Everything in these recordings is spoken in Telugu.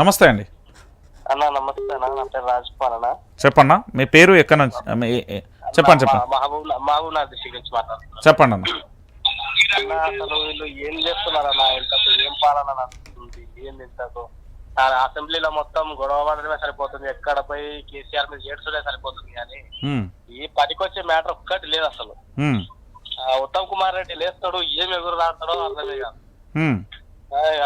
నమస్తే అండి. అన్న నమస్తే అన్న నా పేరు రాజ్పాల్ అన్న. చెప్పన్నా మీ పేరు ఎక్కడి నుంచి చెప్పండి చెప్పండి. మహబూబ్ మహబూబ్ నగర్ డిస్ట్రిక్ట్ నుంచి మాట్లాడుతున్నాను చెప్పండి అన్న. అన్న అసలు వీళ్ళు ఏం చేస్తున్నారన్న ఇంతకు ఏం పాలన నడుస్తుంది ఏం ఇంతకు అసెంబ్లీలో మొత్తం గొడవ పడడమే సరిపోతుంది ఎక్కడ పోయి కేసీఆర్ మీద ఏడ్చుడే సరిపోతుంది కానీ ఈ పనికొచ్చే మ్యాటర్ ఒక్కటి లేదు అసలు. ఉత్తమ్ కుమార్ రెడ్డి లేస్తాడు ఏం ఎగురు రాస్తాడో అర్థమే కాదు.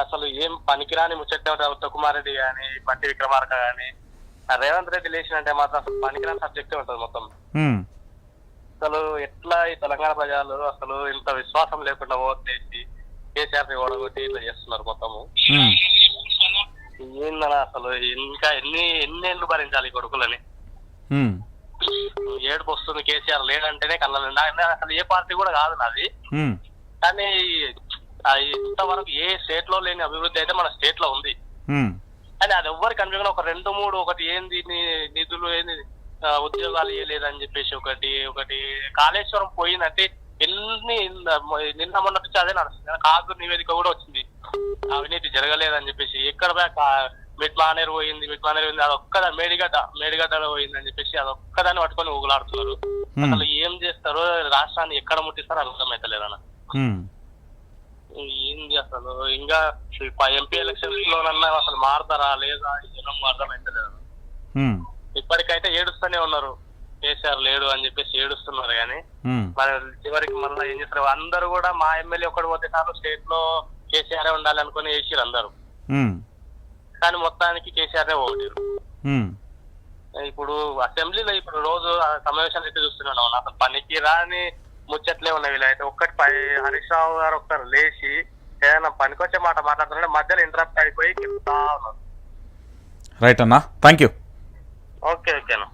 అసలు ఏం పనికిరాని ముచ్చట్టే ఉంటాడు ఉత్తమ్ కుమార్ రెడ్డి కానీ బండి విక్రమార్క కానీ రేవంత్ రెడ్డి లేచినంటే మాత్రం అసలు పనికిరాని సబ్జెక్టే ఉంటుంది మొత్తం. అసలు ఎట్లా ఈ తెలంగాణ ప్రజలు అసలు ఇంత విశ్వాసం లేకుండా ఓట్లేసి కేసీఆర్ని ఓడగొట్టి ఇట్లా చేస్తున్నారు మొత్తము? ఉమ్, ఏందన్నా అసలు ఇంకా ఎన్ని ఎన్ని ఏళ్ళు భరించాలి కొడుకులని? ఏడుపు వస్తుంది కేసీఆర్ లేడంటేనే కళ్ళ అసలు ఏ పార్టీ కూడా కాదు నాది. కానీ ఇంతవరకు ఏ స్టేట్లో లేని అభివృద్ధి అయితే మన స్టేట్లో ఉంది. కానీ అది ఎవ్వరికి కనిపించకుండా ఒక రెండు మూడు ఒకటి ఏంది నిధులు ఏంది ఉద్యోగాలు ఇవ్వలేదని చెప్పేసి ఒకటి ఒకటి కాళేశ్వరం పోయిందంటే ఎన్ని నిన్న మొన్న నుంచి అదే నడుస్తుంది. కాదు నివేదిక కూడా వచ్చింది. అవినీతి జరగలేదని చెప్పేసి ఎక్కడ మిడ్ మానేరు పోయింది మిడ్ మానేరు పోయింది అది ఒక్కదా మేడిగడ్డ మేడిగడ్డలో పోయిందని చెప్పేసి అది ఒక్కదాన్ని పట్టుకొని ఊగులాడుతున్నారు. అసలు ఏం చేస్తారో రాష్ట్రాన్ని ఎక్కడ ముట్టిస్తారో అర్థమైతలేదన్న. ఉమ్, ఏంది అసలు. ఇంకా ఎంపీ ఎలక్షన్స్ లోనన్నా అసలు మారుతారా లేదా? ఏమో అర్థమైతలేదు ఇప్పటికైతే ఏడుస్తూనే ఉన్నారు. కేసీఆర్ లేడు అని చెప్పేసి ఏడుస్తున్నారు కానీ మరి చివరికి మళ్ళీ ఏం చేస్తారు? అందరూ కూడా మా ఎమ్మెల్యే ఒకటి పోతే చాలు స్టేట్లో కేసీఆర్ ఉండాలి అనుకుని వేసిరు అందరూ. కానీ మొత్తానికి కేసీఆర్ ఉమ్, ఇప్పుడు అసెంబ్లీలో ఇప్పుడు రోజు సమావేశాలు అయితే చూస్తున్నాను అసలు పనికి రాని ముచ్చట్లే ఉన్నాయి వీళ్ళైతే. ఒక్కటి హరీష్ రావు గారు ఒక్కరు లేచి ఏదైనా పనికొచ్చే మాట మాట్లాడుతుంటే మధ్యలో ఇంటరప్ట్ అయిపోయి రైట్ అన్నా? థ్యాంక్ యూ ఓకే ఓకేనా